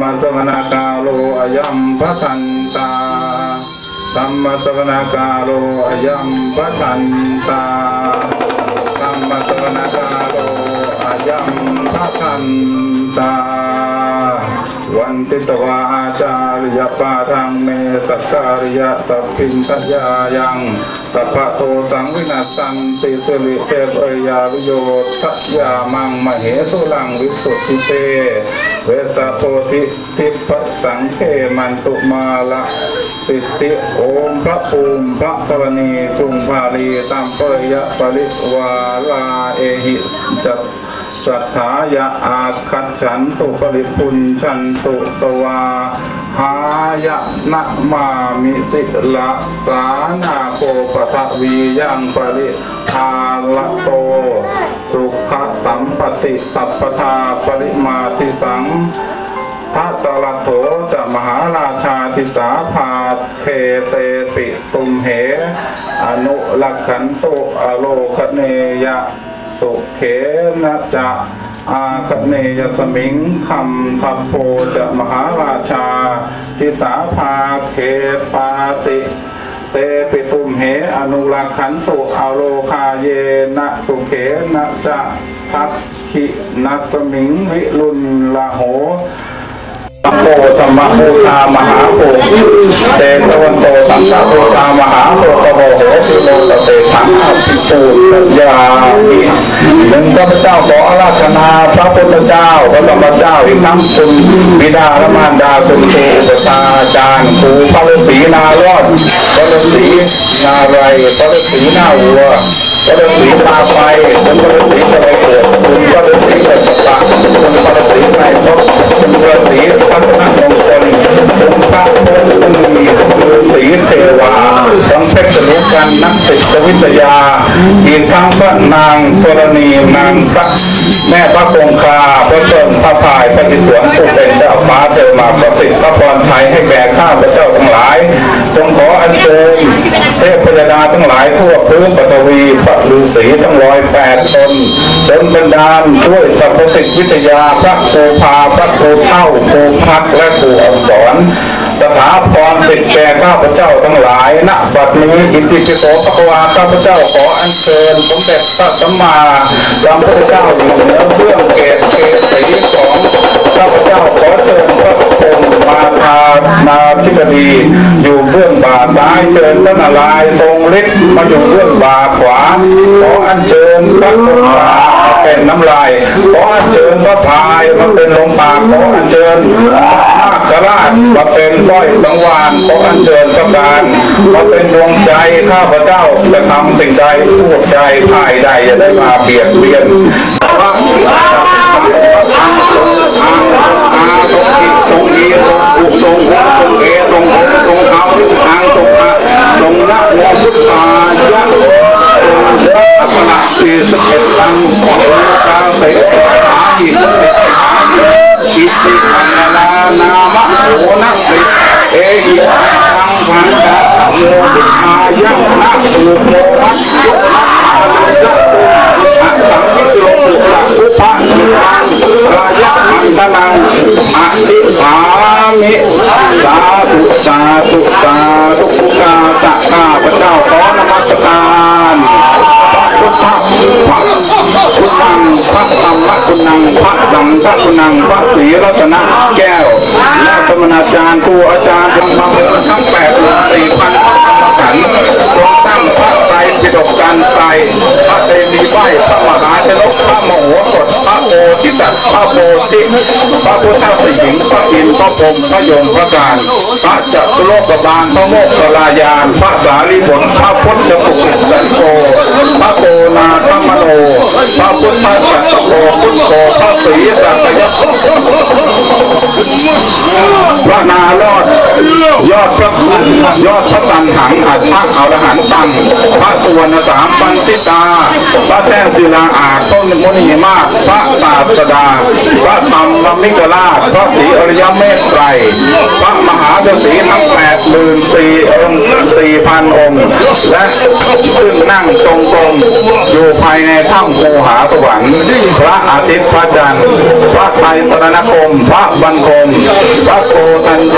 มสวนาคาโลอายัมปะทันตาธรรมสวนาคาโลอายัมปะทันตาธรรมสวนาคาโลอายัมปะทันตา วันติตวาอาจาริยปาทังเมสัการิยะสัพพินทัญายังสัพพโตสังวินาสันติสิริเทพเอยาวิโยทัจยามังมเหสุลังวิสุทธิเต เวสโพธิทิพสังเขมันตุมาละสิทธิโอมพระภูมิพระธรณีจุงภาลีตัมเปยะปริวาลาเอหิจัต สัทายะอาคัจฉันตุปริพุนชันตุสวาหายะนะมามิสิละสานาโคปทวียังปริทาละโต สุขสัมปติสัพพทาปริมาติสังทัตละโถจะมหาราชาทิสาภาเทเตปิตุมเห อนุลักขันตุอโลคเนยะ สุเขนะจะอาคเนยสมิงคำทัพโพจะมหาราชา ทิสาภาเขปาติเตปิตุมเหอนุรักขันตุอโลคาเยนะสุเขนะจะทักขินัสมิงวิรุณละโหโพธรรมบูชามหาโพเตสวันโตสังฆบูชามหาโพตโมโห นาพระพุทธเจ้าพระธรรมเจ้าอีกทั้งคุณบิดาและมารดาคุณครูอุปชาอาจารย์ครูพระฤาษีนารอดพระฤาษีนาไรพระฤาษีนาวัวพระฤาษีตาไฟคุณพระฤาษีทะไลเกิดานนักศิษวิทยา อีกทั้งพระนางธรณีนางพระแม่พระคงคาพระเติมพระพายพระจิตสวนผู้เป็นเจ้าฟ้าเทวมาประสิทธิ์พระพรชัยให้แก่ข้าพระเจ้าทั้งหลาย จงขออัญเชิญเทพพยดาทั้งหลายทั่วพื้นปฐวีพระฤาษีทั้งร้อยแปดตนจนบันดาลด้วยสัพพสิทธิวิทยาพระโคพาพระโคเท่าโคพักและโคอักษรสถาพรสิทธิแก่ข้าพเจ้าทั้งหลายณบัดนี้อิติปิโสภควาข้าพเจ้าขออัญเชิญสมเด็จพระสัมมาสัมพุทธเจ้าอยู่เหนือเบื้อง เชิญพระนารายณ์ทรงฤทธิ์มาอยู่เบื้องบ่าขวา ขออัญเชิญพระพุทธาเป็นน้ำลาย ขออัญเชิญพระพายมาเป็นลมปากขออัญเชิญพระนาคราชมาเป็นสร้อยสังวานขออัญเชิญพระการมาเป็นดวงใจข้าพเจ้าจะทำสิ่งใดพูดใจภายใดจะได้มาเบียดเบียนพระ โหนะสิเอหิตังพันธะโมพุทธายะนะสุโภมัสโยนะอะสังคิโลปุระอุปะสุตังรายะมันตนังอะติภามิสาธุสาธุสาธุพุกาตะข้าพระเจ้าขอนมัสการพุทธพระคุณังพ ระธรรมคุณังพระสังฆคุณังพระศรีรัตนแก้วและสมณาจารย์ครูอาจารย์ทั้งมาทั้งแปดสี่พันพระกรรมขันธ์ทรงตั้งพระไตรปิฎกการไตรพระเตมีไหวพระมหาชนกพระมโหสถพระโอทิสัตพระโพธิพระพุทธสิงหิงพระอินทร์พระพรหมพระยมพระการพระจักรโลกบาลพระโมกขลายานพระสารีบุตรพระพุทธปุริสันโก พระโกนาธรรมโนพระพุทธจักรโกพุทโธพระศรีสัตยพระนารอดยอดพระยอดพระตันหังอัดพระอรหันตังพระสุวรรณสามปันติตา พระแท่นศิลาอาต้นมุนีมาพระศาสดา พระธรรมมิกราชพระศรีอริยเมตไตรพระมหาฤาษีทั้งแปดหมื่นสี่องค์สี่พันองค์ และขึ้นนั่งทรงกรมอยู่ภายในถ้ำภูหาสวรรค์พระอาทิตย์พระจันทร์พระไตรสรณคม พระบันคม พระโกตันโย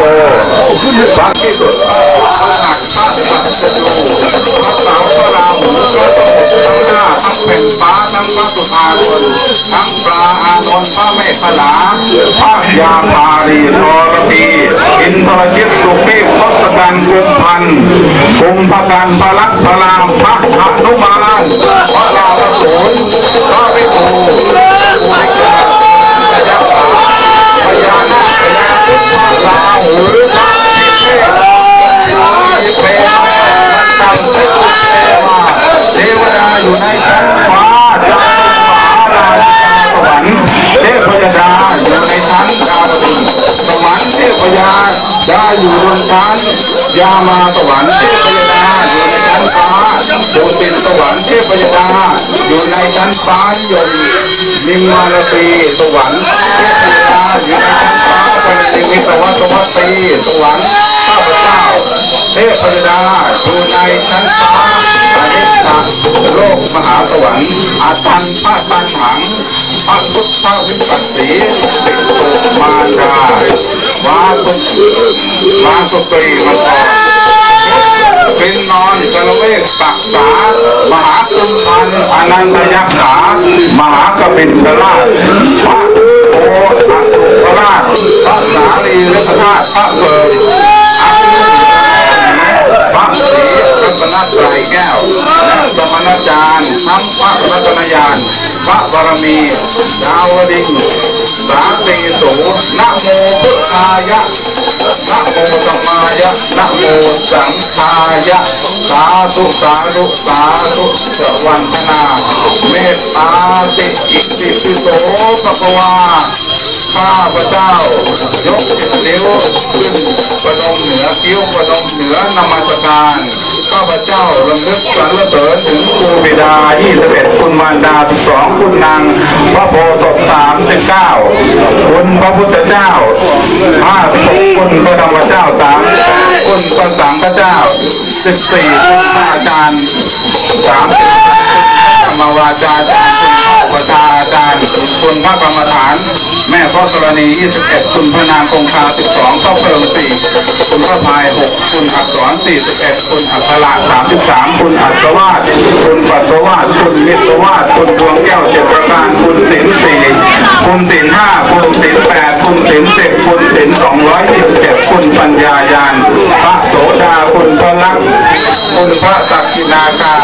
พระกิสุพระหักพระสัจจูพระสาวพระราหูพระสมุทรทั้งห้าทั้งแผ่นฟ้าทั้งพระสุภาคนทั้งปลาานนท์พระเมฆลาพระยาภารีทรพีอินทรชิตสุขีทศกัณฐ์กุมพันกุมภกันพระลักษณ์พระรามพระอนุบาลพระรามสูรพระ อยู่บนชั้นยามาสวรรค์เทพยดาอยู่ในชั้นฟ้าดุสิตสวรรค์เทพยดาอยู่ในชั้นฟ้านิยมนิมมารตีสวรรค์เทพยดาอยู่ในชั้นฟ้าปรินิมิตวัตวัตีสวรรค์ข้าพเจ้าเทพยดาอยู่ในชั้นฟ้าอนิจจโลกมหาสวรรค์อาทันพระตันหังพระพุทธวิปัสสีติโตมา รดาวาสุมาสุตรีมังกรเป็นนอนกระเวกปักษามหาสุพันอนันตยักษามหากบินทราชพระโออสุภราชพระสารีรัตนาพระเบิก ญาณพระบารมีดาวดิงสาตีสูนะโมพุทธายะนะโมธรรมายะนะโมสังฆายะสาธุสาธุสาธุสวันธนาเมตตาติอิติปิโสปะกวาข้าพระเจ้ายกสิบนิ้วขึ้นประนมเหนือคิ้วประนมเหนือนมัสการ ข้าพเจ้าลำลึกสรรเสริญถึงครูบิดา 21 คุณมารดา 12 คุณนาง พระโพธิ์ศพ39 คุณพระพุทธเจ้า56คุณพระธรรมเจ้า3คุณพระสังฆเจ้า 14 คุณพระอาจารย์3 มวาจาจารย์คุณพระประชาอาจารย์คุณพระกรรมฐาน แม่พ่อกรณี 21 คุณพระนางคงคา 12เข้าเพลิง4คุณพระพาย 6 คุณอักษร 41 คุณอัคระ33 คุณอัศวาสคุณปัสวาสคุณมิตรวาสคุณดวงแก้วเจ็ดประการ คุณสินสี่คุณสินห้าคุณสินแปดคุณสินสิบคุณสิน227คุณปัญญายาน พระโสดาคุณพระลักษณ์คุณพระสักกินาคา